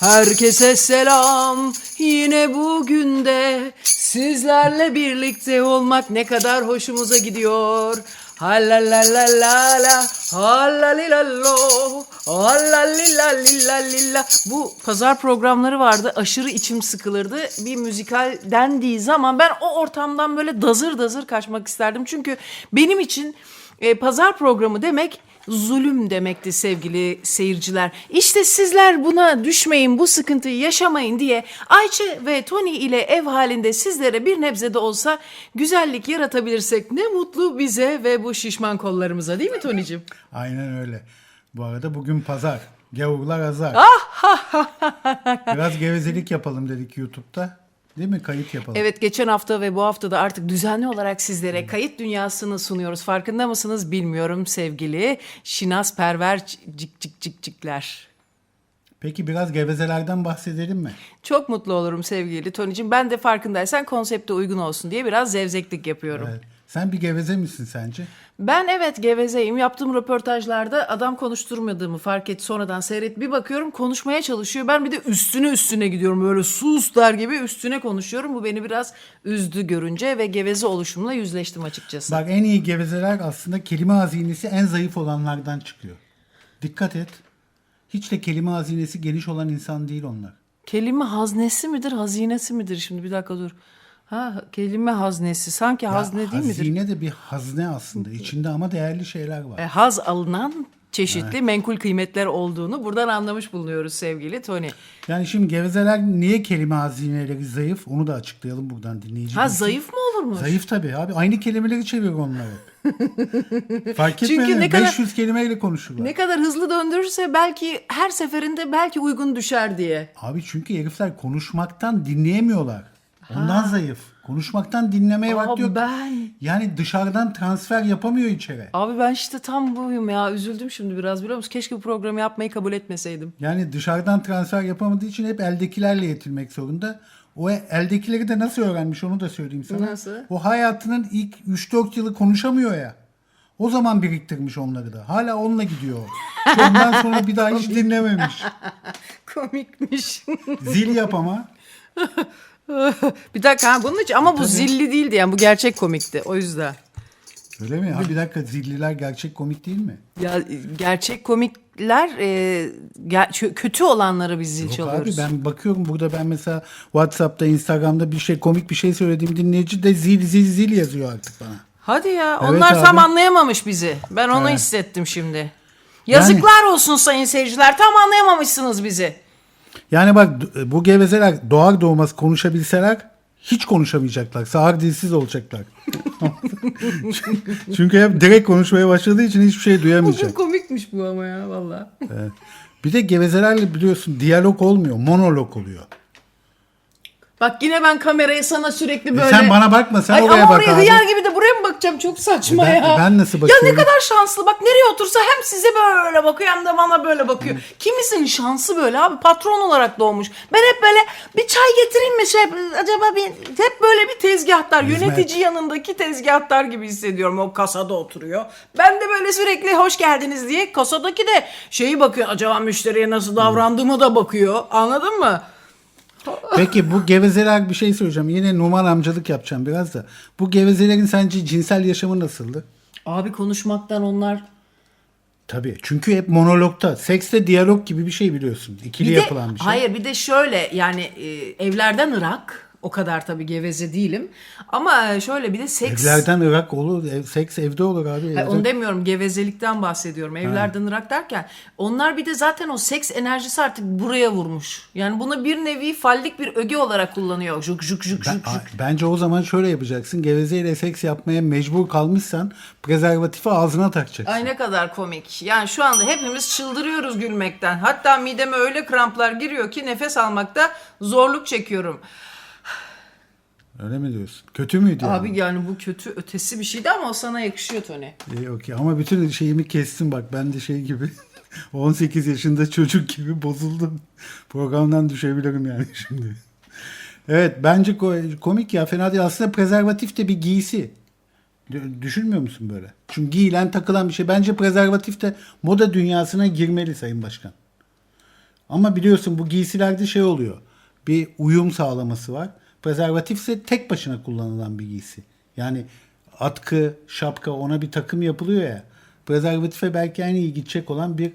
Herkese selam. Yine bugün de sizlerle birlikte olmak ne kadar hoşumuza gidiyor. Halalalala, halalilallo, halalillalillalilla. Bu pazar programları vardı. Aşırı içim sıkılırdı. Bir müzikal dendiği zaman ben o ortamdan böyle dazır dazır kaçmak isterdim. Çünkü benim için e, pazar programı demek zulüm demekti sevgili seyirciler. İşte sizler buna düşmeyin, bu sıkıntıyı yaşamayın diye Ayça ve Tony ile ev halinde sizlere bir nebze de olsa güzellik yaratabilirsek ne mutlu bize ve bu şişman kollarımıza değil mi Tony'cim? Aynen öyle. Bu arada bugün pazar. Gavurlar azar. Ah! Biraz gevezelik yapalım dedik YouTube'da. Değil mi? Kayıt yapalım. Evet geçen hafta ve bu hafta da artık düzenli olarak sizlere kayıt dünyasını sunuyoruz. Farkında mısınız bilmiyorum sevgili Şinas Perver cik cik cik cikler. Peki biraz gevezelerden bahsedelim mi? Çok mutlu olurum sevgili Tony'cim. Ben de farkındaysan konsepte uygun olsun diye biraz zevzeklik yapıyorum. Evet. Sen bir geveze misin sence? Ben evet gevezeyim. Yaptığım röportajlarda adam konuşturmadığımı fark et sonradan seyret. Bir bakıyorum konuşmaya çalışıyor. Ben bir de üstüne üstüne gidiyorum. Böyle sus der gibi üstüne konuşuyorum. Bu beni biraz üzdü görünce ve geveze oluşumla yüzleştim açıkçası. Bak en iyi gevezeler aslında kelime hazinesi en zayıf olanlardan çıkıyor. Dikkat et. Hiç de kelime hazinesi geniş olan insan değil onlar. Kelime haznesi midir, hazinesi midir? Şimdi bir dakika dur. Ha kelime haznesi. Sanki Ya, hazne değil midir? hazine de bir hazne aslında. İçinde ama değerli şeyler var. E, haz alınan çeşitli menkul kıymetler olduğunu buradan anlamış bulunuyoruz sevgili Tony. Yani şimdi gevezeler niye kelime hazineleri zayıf? Onu da açıklayalım buradan dinleyici. Ha bilsin. zayıf mı olurmuş? Zayıf tabii abi. Aynı kelimeleri çeviriyor onlar hep. Fark Çünkü etmiyor ne kadar- 500 kelimeyle konuşurlar. Ne kadar hızlı döndürürse belki her seferinde belki uygun düşer diye. Abi çünkü herifler konuşmaktan dinleyemiyorlar. Ondan zayıf. Konuşmaktan dinlemeye vakti Aa, yok. ben Yani dışarıdan transfer yapamıyor içeri. Abi ben işte tam buyum ya. Üzüldüm şimdi biraz biliyor musun? Keşke bu programı yapmayı kabul etmeseydim. Yani dışarıdan transfer yapamadığı için hep eldekilerle yetinmek zorunda. O eldekileri de nasıl öğrenmiş onu da söyleyeyim sana. Nasıl? O hayatının ilk 3-4 yılı konuşamıyor ya. O zaman biriktirmiş onları da. Hala onunla gidiyor. Ondan sonra bir daha hiç dinlememiş. Komikmiş. Zil yap ama. bir dakika ha, bunun için ama bu zilli değildi yani bu gerçek komikti o yüzden. Öyle mi? Ha bir dakika zilliler gerçek komik değil mi? Ya gerçek komikler e, ger- kö- kötü olanları biz zil Yok çalıyoruz. abi ben bakıyorum burada ben mesela Whatsapp'ta Instagram'da bir şey komik bir şey söylediğim dinleyici de zil zil zil yazıyor artık bana. Hadi ya Evet onlar abi. tam anlayamamış bizi. Ben onu Evet. hissettim şimdi. Yazıklar olsun sayın seyirciler tam anlayamamışsınız bizi. Yani bak bu gevezeler doğar doğmaz konuşabilseler hiç konuşamayacaklar. Sağır dilsiz olacaklar. Çünkü hep direkt konuşmaya başladığı için hiçbir şey duyamayacak. komikmiş bu ama ya valla. Evet. Bir de gevezelerle biliyorsun diyalog olmuyor. Monolog oluyor. Bak yine ben kamerayı sana sürekli E böyle... sen bana bakma sen Ay oraya ama bak oraya abi. hıyar gibi de buraya mı bakacağım? Çok saçma E ben- ya. ben nasıl Ya bakıyorum? ne kadar şanslı. Bak nereye otursa hem size böyle bakıyor hem de bana böyle bakıyor. Kimisinin şansı böyle abi. Patron olarak doğmuş. Ben hep böyle bir çay getireyim mi? Şey, acaba bir, hep böyle bir tezgahtar. Hizmet. Yönetici yanındaki tezgahtar gibi hissediyorum. O kasada oturuyor. Ben de böyle sürekli hoş geldiniz diye kasadaki de şeyi bakıyor. Acaba müşteriye nasıl davrandığımı da bakıyor. Anladın mı? Peki bu gevezeler bir şey söyleyeceğim. Yine Numan amcalık yapacağım biraz da. Bu gevezelerin sence cinsel yaşamı nasıldı? Abi konuşmaktan onlar Tabii. Çünkü hep monologta. Seks de diyalog gibi bir şey biliyorsun. İkili Bir de- yapılan bir şey. Hayır bir de şöyle yani e, evlerden Irak o kadar tabii geveze değilim. Ama şöyle bir de seks. Evlerden Irak olur. Seks evde olur abi. Hayır, Evde- onu demiyorum gevezelikten bahsediyorum. Evlerden Irak derken onlar bir de zaten o seks enerjisi artık buraya vurmuş. Yani bunu bir nevi fallik bir öge olarak kullanıyor. Juk juk juk Ben- juk. juk. bence o zaman şöyle yapacaksın. Gevezeyle seks yapmaya mecbur kalmışsan prezervatifi ağzına takacaksın. Ay ne kadar komik. Yani şu anda hepimiz çıldırıyoruz gülmekten. Hatta mideme öyle kramplar giriyor ki nefes almakta zorluk çekiyorum. Öyle mi diyorsun? Kötü müydü yani? Abi yani bu kötü ötesi bir şeydi ama o sana yakışıyor Tony. İyi okey ama bütün şeyimi kestin bak ben de şey gibi 18 yaşında çocuk gibi bozuldum. Programdan düşebilirim yani şimdi. Evet bence ko- komik ya fena değil. Aslında prezervatif de bir giysi. Düşünmüyor musun böyle? Çünkü giyilen takılan bir şey. Bence prezervatif de moda dünyasına girmeli Sayın Başkan. Ama biliyorsun bu giysilerde şey oluyor. Bir uyum sağlaması var. Prezervatif ise tek başına kullanılan bir giysi. Yani atkı, şapka ona bir takım yapılıyor ya. Prezervatife belki en iyi gidecek olan bir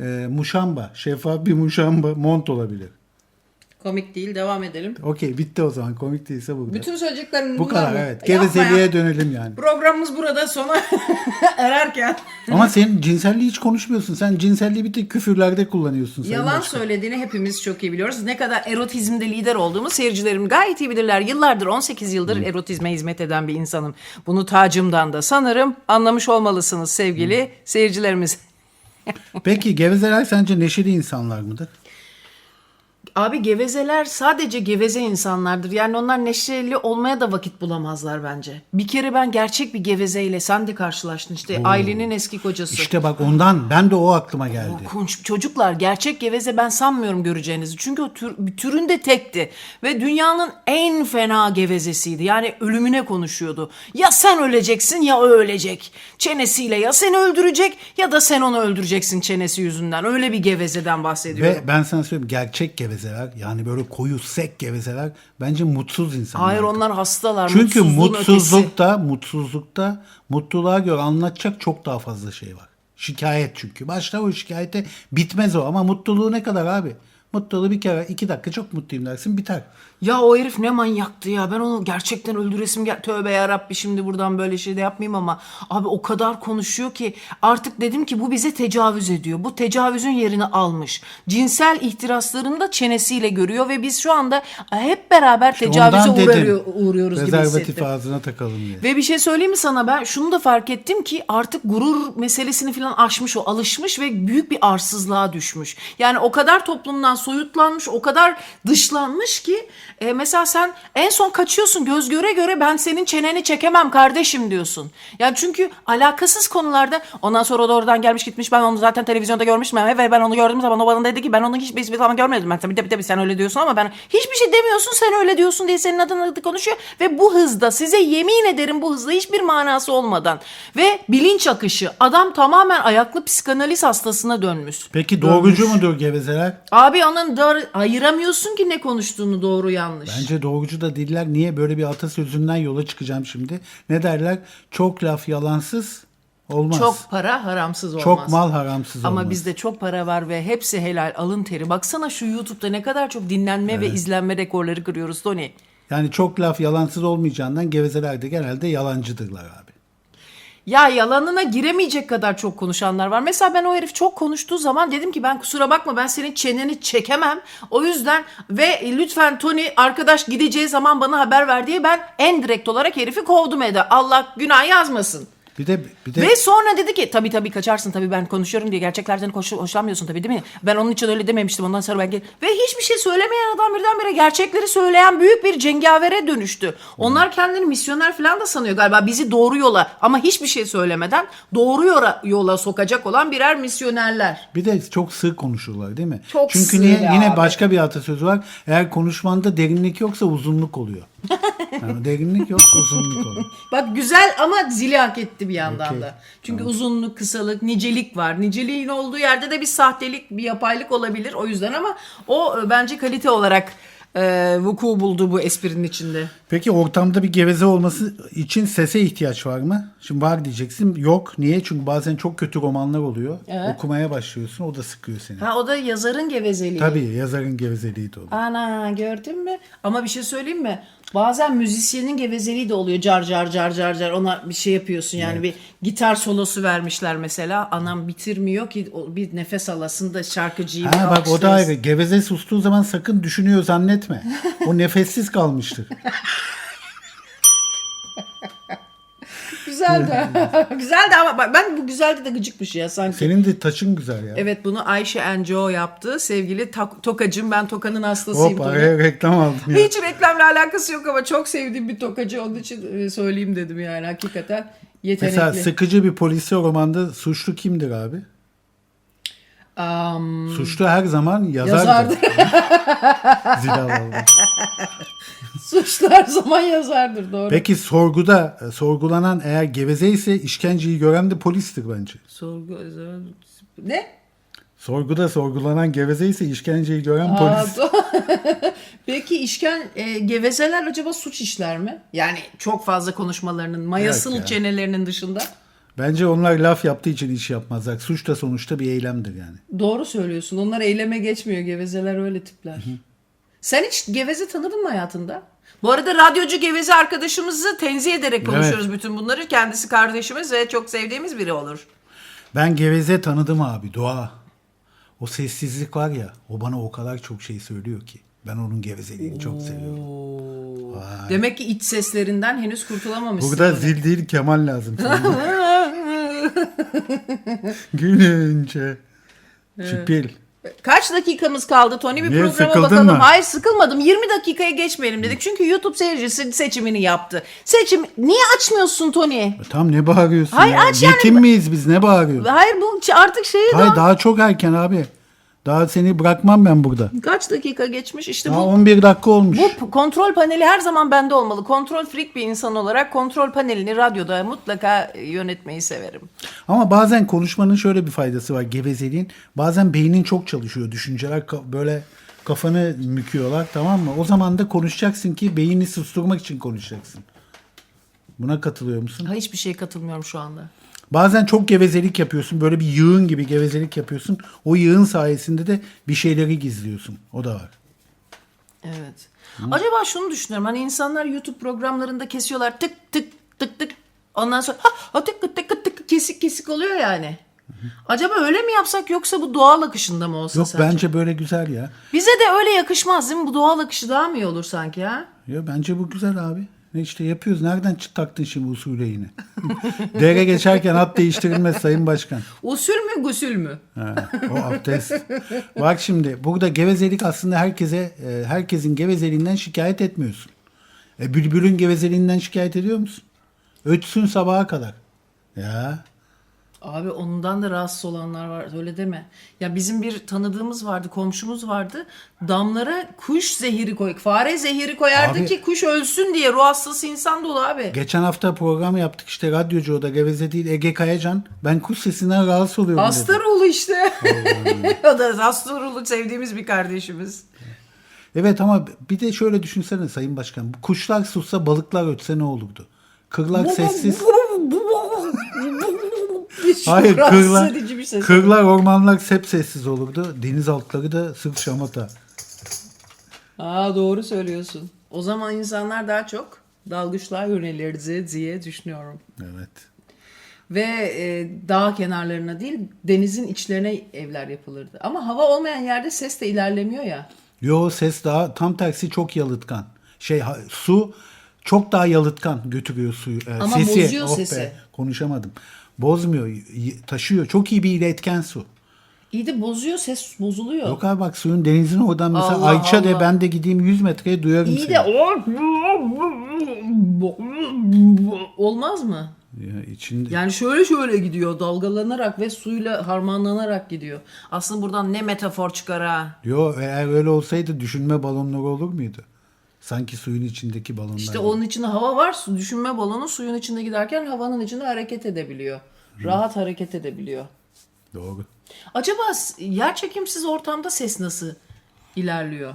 e, muşamba, şeffaf bir muşamba mont olabilir. Komik değil devam edelim. Okey bitti o zaman. Komik değilse burada. Bütün söyleyeceklerim Bu bunlar kadar mı? evet. Yapma ya. Gevezeliğe dönelim yani. Programımız burada sona ererken. Ama sen cinselliği hiç konuşmuyorsun. Sen cinselliği bir tek küfürlerde kullanıyorsun. Sayın Yalan Başkan. söylediğini hepimiz çok iyi biliyoruz. Ne kadar erotizmde lider olduğumu seyircilerim gayet iyi bilirler. Yıllardır 18 yıldır erotizme hizmet eden bir insanım. Bunu tacımdan da sanırım anlamış olmalısınız sevgili seyircilerimiz. Peki gevezeler sence neşeli insanlar mıdır? Abi gevezeler sadece geveze insanlardır. Yani onlar neşeli olmaya da vakit bulamazlar bence. Bir kere ben gerçek bir gevezeyle sen de karşılaştın işte ailenin eski kocası. İşte bak ondan ben de o aklıma geldi. Korkunç. Çocuklar gerçek geveze ben sanmıyorum göreceğinizi. Çünkü o tür, türünde tekti. Ve dünyanın en fena gevezesiydi. Yani ölümüne konuşuyordu. Ya sen öleceksin ya o ölecek. Çenesiyle ya seni öldürecek ya da sen onu öldüreceksin çenesi yüzünden. Öyle bir gevezeden bahsediyorum. Ve ben sana söyleyeyim gerçek gevezeler yani böyle koyu sek gevezeler bence mutsuz insanlar. Hayır onlar hastalar. Çünkü mutsuzluğun ötesi. mutsuzlukta, mutsuzlukta mutluluğa göre anlatacak çok daha fazla şey var. Şikayet çünkü. Başta o şikayete bitmez o ama mutluluğu ne kadar abi? Mutluluğu bir kere iki dakika çok mutluyum dersin biter. Ya o herif ne manyaktı ya. Ben onu gerçekten öldüresim gel. Tövbe yarabbi şimdi buradan böyle şey de yapmayayım ama. Abi o kadar konuşuyor ki artık dedim ki bu bize tecavüz ediyor. Bu tecavüzün yerini almış. Cinsel ihtiraslarını da çenesiyle görüyor ve biz şu anda hep beraber tecavüze Ondan dedim, uğruyor, uğruyoruz gibi Prezervatif hissettim. ağzına takalım diye. Ve bir şey söyleyeyim mi sana ben şunu da fark ettim ki artık gurur meselesini falan aşmış o alışmış ve büyük bir arsızlığa düşmüş. Yani o kadar toplumdan soyutlanmış o kadar dışlanmış ki e, mesela sen en son kaçıyorsun göz göre göre ben senin çeneni çekemem kardeşim diyorsun. Yani çünkü alakasız konularda ondan sonra o da oradan gelmiş gitmiş ben onu zaten televizyonda görmüştüm ve ben onu gördüğüm zaman o bana dedi ki ben onu hiçbir, hiçbir zaman görmedim. Ben tabii tabii sen öyle diyorsun ama ben hiçbir şey demiyorsun sen öyle diyorsun diye senin adına adı konuşuyor ve bu hızda size yemin ederim bu hızda hiçbir manası olmadan ve bilinç akışı adam tamamen ayaklı psikanaliz hastasına dönmüş. Peki doğrucu mudur gevezeler? Abi onun doğru ayıramıyorsun ki ne konuştuğunu doğru yanlış. Bence doğrucu da değiller. Niye? Böyle bir atasözünden yola çıkacağım şimdi. Ne derler? Çok laf yalansız olmaz. Çok para haramsız olmaz. Çok mal haramsız Ama olmaz. bizde çok para var ve hepsi helal alın teri. Baksana şu YouTube'da ne kadar çok dinlenme ve izlenme rekorları kırıyoruz Tony. Yani çok laf yalansız olmayacağından gevezeler de genelde yalancıdırlar abi. Ya yalanına giremeyecek kadar çok konuşanlar var. Mesela ben o herif çok konuştuğu zaman dedim ki ben kusura bakma ben senin çeneni çekemem. O yüzden ve lütfen Tony arkadaş gideceği zaman bana haber ver diye ben en direkt olarak herifi kovdum Eda. Allah günah yazmasın. Bir de bir de Ve sonra dedi ki tabii tabii kaçarsın tabii ben konuşuyorum diye gerçeklerden hoş, hoşlanmıyorsun tabii değil mi? Ben onun için öyle dememiştim ondan sonra ben gel- ve hiçbir şey söylemeyen adam birdenbire gerçekleri söyleyen büyük bir cengavere dönüştü. Onlar kendini misyoner falan da sanıyor galiba bizi doğru yola ama hiçbir şey söylemeden doğru yola, yola sokacak olan birer misyonerler. bir de çok sığ konuşurlar değil mi? Çok Çünkü sığ niye? ya Yine abi. başka bir atasözü var. Eğer konuşmanda derinlik yoksa uzunluk oluyor. Yani derinlik yok uzunluk oluyor. Bak güzel ama zili hak etti bir yandan Okey. da. Çünkü uzunluk, kısalık, nicelik var. Niceliğin olduğu yerde de bir sahtelik, bir yapaylık olabilir o yüzden ama o e, bence kalite olarak e, vuku buldu bu esprinin içinde. Peki ortamda bir geveze olması için sese ihtiyaç var mı? Şimdi var diyeceksin. Yok. Niye? Çünkü bazen çok kötü romanlar oluyor. Evet. Okumaya başlıyorsun. O da sıkıyor seni. Ha o da yazarın gevezeliği. Tabii yazarın gevezeliği de olur. Ana gördün mü? Ama bir şey söyleyeyim mi? Bazen müzisyenin gevezeliği de oluyor. Car car car car car ona bir şey yapıyorsun yani bir gitar solosu vermişler mesela. Anam bitirmiyor ki bir nefes alasın da şarkıcıyı Ha bak o da ayrı. Geveze sustuğu zaman sakın düşünüyor zannetme. O nefessiz kalmıştır. Güzeldi. güzeldi ama bak ben bu güzeldi de gıcıkmış ya sanki. Senin de taçın güzel ya. Evet bunu Ayşe Enjo yaptı. Sevgili tak- Tokacım ben Tokan'ın hastasıyım. Hop araya reklam aldım ya. Hiç reklamla alakası yok ama çok sevdiğim bir tokacı onun için e, söyleyeyim dedim yani hakikaten yetenekli. Mesela sıkıcı bir polisiye romanda suçlu kimdir abi? Am, Suçlu her zaman yazardır. yazardır. Zila vallahi. Suçlu her zaman yazardır doğru. Peki sorguda e, sorgulanan eğer geveze ise işkenceyi gören de polistir bence. Sorgu ne? Sorguda sorgulanan geveze ise işkenceyi gören polis. Aa, Peki işken e, gevezeler acaba suç işler mi? Yani çok fazla konuşmalarının, mayasıl ya. çenelerinin dışında. Bence onlar laf yaptığı için iş yapmazlar. Suç da sonuçta bir eylemdir yani. Doğru söylüyorsun. Onlar eyleme geçmiyor. Gevezeler öyle tipler. Sen hiç geveze tanıdın mı hayatında? Bu arada radyocu geveze arkadaşımızı tenzih ederek konuşuyoruz bütün bunları. Kendisi kardeşimiz ve çok sevdiğimiz biri olur. Ben geveze tanıdım abi doğa. O sessizlik var ya o bana o kadar çok şey söylüyor ki. Ben onun gevezeliğini çok seviyorum. Demek ki iç seslerinden henüz kurtulamamışsın. Burada zil değil Kemal lazım. Gülünce. Şüphel. Kaç dakikamız kaldı Tony? Bir Niye, programa sıkıldın bakalım. mı? Hayır sıkılmadım. 20 dakikaya geçmeyelim dedik. Çünkü YouTube seyircisi seçimini yaptı. Seçim niye açmıyorsun Tony? Tam ne bağırıyorsun Hayır, ya? aç yani. Yetim miyiz biz ne bağırıyorsun? Hayır bu artık şeyi Hayır daha çok erken abi. Daha seni bırakmam ben burada. kaç dakika geçmiş? İşte Daha bu 11 dakika olmuş. Bu kontrol paneli her zaman bende olmalı. Kontrol freak bir insan olarak kontrol panelini radyoda mutlaka yönetmeyi severim. Ama bazen konuşmanın şöyle bir faydası var gevezeliğin. Bazen beynin çok çalışıyor. Düşünceler böyle kafanı müküyorlar tamam mı? O zaman da konuşacaksın ki beyni susturmak için konuşacaksın. Buna katılıyor musun? Ha, hiçbir şeye katılmıyorum şu anda. Bazen çok gevezelik yapıyorsun. Böyle bir yığın gibi gevezelik yapıyorsun. O yığın sayesinde de bir şeyleri gizliyorsun. O da var. Evet. Acaba şunu düşünüyorum. Hani insanlar YouTube programlarında kesiyorlar tık tık tık tık. Ondan sonra ha, ha tık tık tık tık kesik kesik oluyor yani. Acaba öyle mi yapsak yoksa bu doğal akışında mı olsa Yok sence? bence böyle güzel ya. Bize de öyle yakışmaz değil mi? Bu doğal akışı daha mı iyi olur sanki ha? Ya bence bu güzel abi. Ne işte yapıyoruz. Nereden taktın şimdi usulü yine? Dere geçerken at değiştirilmez Sayın Başkan. Usul mü gusül mü? Ha, o abdest. Bak şimdi burada gevezelik aslında herkese e, herkesin gevezeliğinden şikayet etmiyorsun. E, bülbülün gevezeliğinden şikayet ediyor musun? Ötsün sabaha kadar. Ya Abi ondan da rahatsız olanlar var öyle deme. Ya bizim bir tanıdığımız vardı, komşumuz vardı. Damlara kuş zehiri koy, fare zehiri koyardı Abi- ki kuş ölsün diye. Ruh hastası insan dolu abi. geçen hafta program yaptık işte radyocu o da geveze değil Ege Kayacan. Ben kuş sesinden rahatsız oluyorum dedi. ruhlu işte. o da hasta ruhlu sevdiğimiz bir kardeşimiz. Evet ama bir de şöyle düşünsene Sayın Başkan. Bu Kuşlar sussa balıklar ötse ne olurdu? Kırlar sessiz. Hayır rahatsız kırlar, edici bir ses. kırlar ormanlar hep sessiz olurdu. Denizaltıları da sırf şamata. Aa doğru söylüyorsun. O zaman insanlar daha çok dalgıçlığa yönelirdi diye düşünüyorum. Evet. Ve e, dağ kenarlarına değil denizin içlerine evler yapılırdı. Ama hava olmayan yerde ses de ilerlemiyor ya. Yo ses daha tam tersi çok yalıtkan. Şey ha- su çok daha yalıtkan götürüyor suyu. e, Ama bozuyor Oh sesi. Konuşamadım. Bozmuyor, taşıyor. Çok iyi bir iletken su. İyi de bozuyor ses bozuluyor. Yok abi bak suyun denizin oradan mesela Allah Ayça de Allah. ben de gideyim 100 metreye duyarım İyi seni. de olmaz mı? Ya içinde Yani şöyle şöyle gidiyor dalgalanarak ve suyla harmanlanarak gidiyor. Aslında buradan ne metafor çıkar ha. Yo eğer öyle olsaydı düşünme balonları olur muydu? Sanki suyun içindeki balonlar. İşte gibi. onun içinde hava var. Su- Düşünme balonu suyun içinde giderken havanın içinde hareket edebiliyor. Rahat hareket edebiliyor. Doğru. Acaba yer çekimsiz ortamda ses nasıl ilerliyor?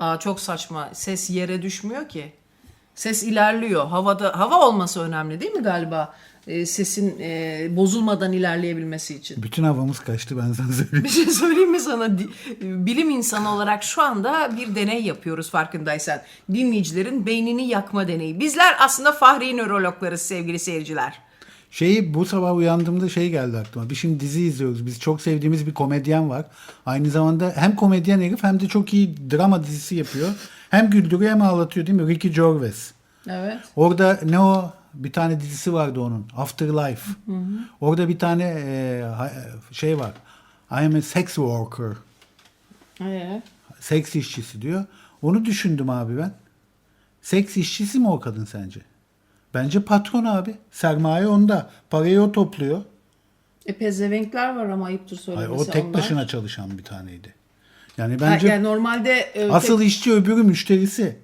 Aa çok saçma. Ses yere düşmüyor ki. Ses ilerliyor. Havada hava olması önemli değil mi galiba? Ee, sesin e, bozulmadan ilerleyebilmesi için. Bütün havamız kaçtı ben sana söyleyeyim. Bir şey söyleyeyim mi sana? Di- Bilim insanı olarak şu anda bir deney yapıyoruz farkındaysan. Dinleyicilerin beynini yakma deneyi. Bizler aslında fahri nörologlarız sevgili seyirciler. Şeyi bu sabah uyandığımda şey geldi aklıma. Biz şimdi dizi izliyoruz. Biz çok sevdiğimiz bir komedyen var. Aynı zamanda hem komedyen herif hem de çok iyi drama dizisi yapıyor. Hem güldürüyor hem ağlatıyor değil mi? Ricky Gervais. Evet. Orada ne o? Bir tane dizisi vardı onun. Afterlife. Orada bir tane e, ha- şey var. I am a sex worker. Ee? Seks işçisi diyor. Onu düşündüm abi ben. Seks işçisi mi o kadın sence? Bence patron abi. Sermaye onda. Parayı o topluyor. E pezevenkler var ama ayıptır Hayır, söylemesi o tek onlar. başına çalışan bir taneydi. Yani Ha, bence yani normalde e, asıl tek- işçi öbürü müşterisi.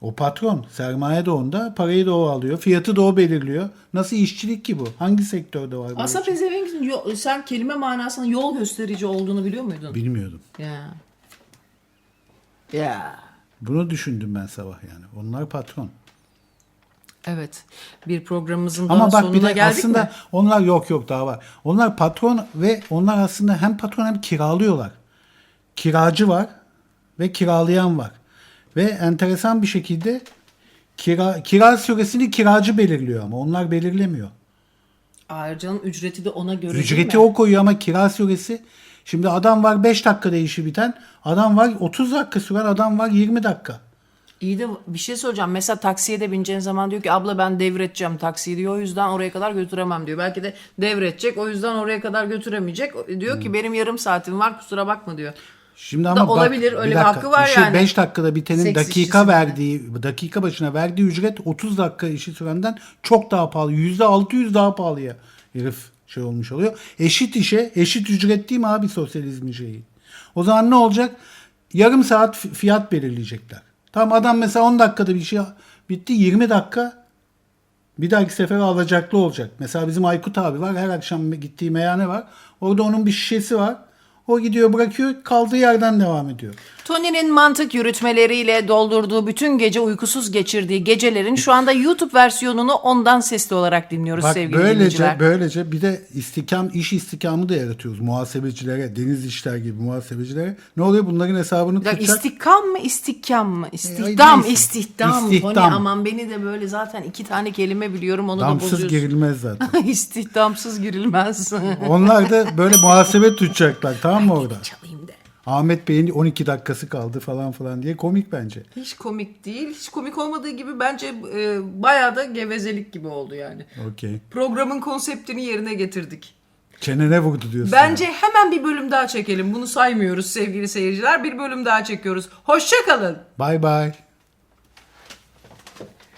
O patron. Sermaye de onda. Parayı da o alıyor. Fiyatı da o belirliyor. Nasıl işçilik ki bu? Hangi sektörde var bu? aslında pezevenk yo- sen kelime manasında yol gösterici olduğunu biliyor muydun? Bilmiyordum. Ya. Ya. Bunu düşündüm ben sabah yani. Onlar patron. Evet. Bir programımızın daha Ama bak sonuna bir de geldik aslında mi? onlar yok yok daha var. Onlar patron ve onlar aslında hem patron hem kiralıyorlar. Kiracı var ve kiralayan var. Ve enteresan bir şekilde kira kira süresini kiracı belirliyor ama onlar belirlemiyor. Ayrıca ücreti de ona göre değil Ücreti mi? o koyuyor ama kira süresi şimdi adam var 5 dakikada işi biten, adam var 30 dakika süren, adam var 20 dakika. İyi de bir şey soracağım. Mesela taksiye de bineceğin zaman diyor ki abla ben devredeceğim taksiyi diyor. O yüzden oraya kadar götüremem diyor. Belki de devredecek o yüzden oraya kadar götüremeyecek. Diyor Hmm. ki benim yarım saatim var kusura bakma diyor. Şimdi ama bak, olabilir, öyle bir hakkı var işi yani. 5 dakikada bitenin Seks dakika verdiği, dakika başına verdiği ücret 30 dakika işi sürenden çok daha pahalı. %600 daha pahalıya herif şey olmuş oluyor. Eşit işe eşit ücret değil mi abi sosyalizmin şeyi? O zaman ne olacak? Yarım saat fi- fiyat belirleyecekler. Tamam adam mesela 10 dakikada bir şey bitti 20 dakika bir dahaki sefere alacaklı olacak. Mesela bizim Aykut abi var. Her akşam gittiği meyhane var. Orada onun bir şişesi var. O gidiyor bırakıyor kaldığı yerden devam ediyor. Tony'nin mantık yürütmeleriyle doldurduğu bütün gece uykusuz geçirdiği gecelerin şu anda YouTube versiyonunu ondan sesli olarak dinliyoruz Bak sevgili böylece dinleyiciler. böylece bir de istikam iş istikamı da yaratıyoruz muhasebecilere, deniz işler gibi muhasebecilere. Ne oluyor bunların hesabını Ya tutacak. istikam mı istihdam mı? İstihdam, neyse. istihdam. İstihdam. Tony aman beni de böyle zaten iki tane kelime biliyorum onu da Damsız bozuyorsun. girilmez zaten. İstihdamsız girilmez. Onlar da böyle muhasebe tutacaklar tamam mı orada? Çalayım. Ahmet Bey'in 12 dakikası kaldı falan falan diye komik bence. Hiç komik değil. Hiç komik olmadığı gibi bence e, bayağı da gevezelik gibi oldu yani. Okey. Programın konseptini yerine getirdik. Çenene vurdu diyorsun. Bence hemen bir bölüm daha çekelim. Bunu saymıyoruz sevgili seyirciler. Bir bölüm daha çekiyoruz. Hoşçakalın. Bye bye.